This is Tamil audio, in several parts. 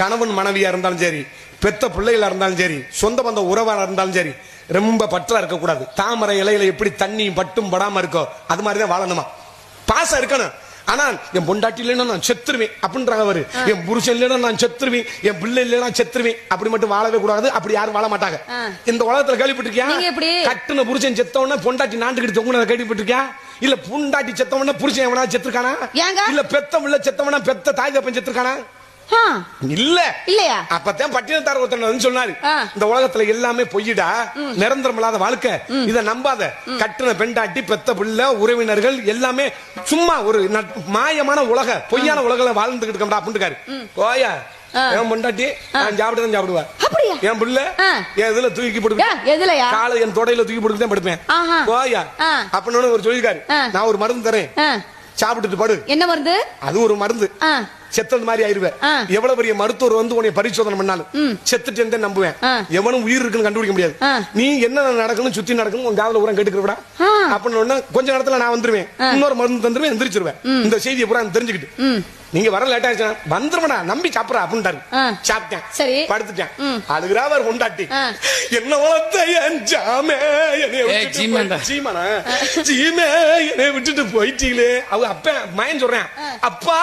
கணவன் மனைவியா இருந்தாலும் சரி பெத்த பிள்ளைகளா இருந்தாலும் சரி சொந்த பந்த உறவா இருந்தாலும் சரி ரொம்ப பற்றா இருக்கக்கூடாது. தாமரை இலையில எப்படி தண்ணியும் பட்டும் படாம இருக்கோ அது மாதிரி தான் வாழணுமா? பாசம் இருக்கணும். ஆனா என் பொண்டாட்டி இல்லைன்னா நான் செத்துருவேன் அப்படின்றாங்க அவரு. என் புருஷன் இல்லைன்னா நான் செத்துருவேன். என் பிள்ளை இல்லைன்னா செத்துருவேன். அப்படி மட்டும் வாழவே கூடாது. அப்படி யாரும் வாழ மாட்டாங்க. இந்த உலகத்துல கேள்விப்பட்டிருக்கியா? கட்டுன புருஷன் செத்தவன பொண்டாட்டி நாண்டுகிட்டு தொங்குனத கேள்விப்பட்டிருக்கியா? இல்ல பொண்டாட்டி செத்தவன புருஷன் எவனா செத்துருக்கானா? இல்ல பெத்த உள்ள செத்தவனா பெத்த தாய் தப்பன் செத்துருக்கானா? இல்ல. இல்லையா? அப்பதான் பட்டினத்தார் ஒருத்தன் வந்து சொன்னாரு. இந்த உலகத்துல எல்லாமே பொய்யிடா. நிரந்தரம் இல்லாத வாழ்க்கை. இத நம்பாத. கட்டுன பெண்டாட்டி பெத்த பிள்ளை உறவினர்கள் எல்லாமே சும்மா ஒரு மாயமான உலக பொய்யான உலகில வாழ்ந்துகிட்டு இருக்கா அப்படின்னு ஆ. என் பொண்டாட்டி நான் சாப்பிட்டு சாப்பிடுவேன். என் பிள்ளை. என் இதுல தூக்கி எதுலயா? காலை என் தொடையில தூக்கி போட்டு தான் படுப்பேன். ஆ. அப்படின்னு ஒரு சொல்லிருக்காரு ஆ. நான் ஒரு மருந்து தரேன். சாப்பிட்டுட்டு படு. என்ன வருது அது ஒரு மருந்து. செத்தது மாதிரி ஆயிருவேன். எவ்வளவு பெரிய மருத்துவர் வந்து உன்னை பரிசோதனை பண்ணாலும் செத்துட்டு நம்புவேன். எவனும் உயிர் இருக்குன்னு கண்டுபிடிக்க முடியாது. நீ என்ன நடக்கணும் சுத்தி நடக்கணும் உன் காதல உரம் கேட்டுக்கிறவிடா. அப்படின்னு கொஞ்ச நேரத்துல நான் வந்துருவேன். இன்னொரு மருந்து தந்துருவேன் எந்திரிச்சிருவேன். இந்த செய்தியை பூரா தெரிஞ்சுக்கிட்டு. நீங்க வர லேட் ஆயிடுச்சுன்னா வந்துருவனா நம்பி சாப்பிடா அப்படின்ட்டாரு. சாப்பிட்டேன். சரி. படுத்துட்டேன். அழுகிறா அவர் கொண்டாட்டி. என்ன வளர்த்த என் ஜாமே சீமானா சீமே என்னை விட்டுட்டு போயிட்டீங்களே. அவ அப்ப மயன் சொல்றேன். அப்பா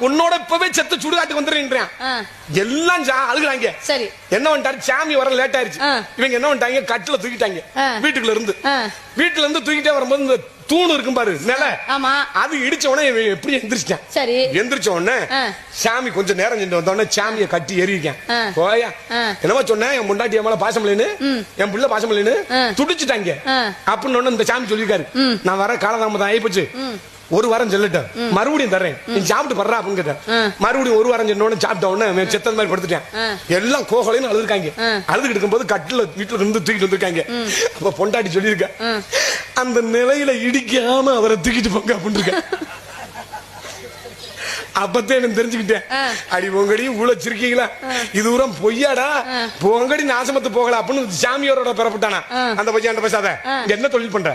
உன்னோட இப்பவே செத்து சுடுகாட்டுக்கு வந்துடுறேன். எல்லாம் அழுகுறாங்க சரி என்ன பண்ணிட்டாரு சாமி வர லேட் ஆயிருச்சு. இவங்க என்ன பண்ணிட்டாங்க கட்டுல தூக்கிட்டாங்க. வீட்டுக்குள்ள இருந்து. வீட்டுல இருந்து தூக்கிட்டே வரும்போது இந்த தூணு இருக்கும் பாரு நில ஆமா. அது இடிச்ச உடனே எப்படி எந்திரிச்சிட்டான்? சரி. எந்திரிச்ச உடனே. சாமி கொஞ்சம் நேரம் சென்று வந்த உடனே சாமியை கட்டி எறிவிக்கேன். போயா. என்னமா சொன்னேன் என் முண்டாட்டி என் மேல பாசம் இல்லைன்னு. என் பிள்ளை பாசம் இல்லைன்னு. துடிச்சிட்டாங்க. அப்படின்னு உடனே இந்த சாமி சொல்லிருக்காரு நான் வர காலதாமதம் ஆயிப்போச்சு ஒரு வாரம் செல்லட்டும். மறுபடியும் தர்றேன். நீ சாப்பிட்டு படுறா அப்படின்னு கேட்டேன் மறுபடியும் ஒரு வாரம் சென்ன உடனே சாப்பிட்ட உடனே செத்தது மாதிரி படுத்துட்டேன். எல்லாம் கோகலைன்னு அழுதுருக்காங்க. அழுதுகிட்டு இருக்கும்போது கட்டில வீட்டுல இருந்து தூக்கிட்டு வந்திருக்காங்க. அப்ப பொண்டாட்டி சொல்லியிருக்க. அந்த நிலையில இடிக்காம அவரை தூக்கிட்டு போங்க அப்படின்னு அப்பத்தே எனக்கு தெரிஞ்சுக்கிட்டேன். அடி பொங்கடி உழைச்சிருக்கீங்களா இது ஊரம் பொய்யாடா? பொங்கடி நாசமத்து போகல அப்படின்னு சாமியாரோட பெறப்பட்டானா? அந்த பையன் பேசாத என்ன தொழில் பண்ற?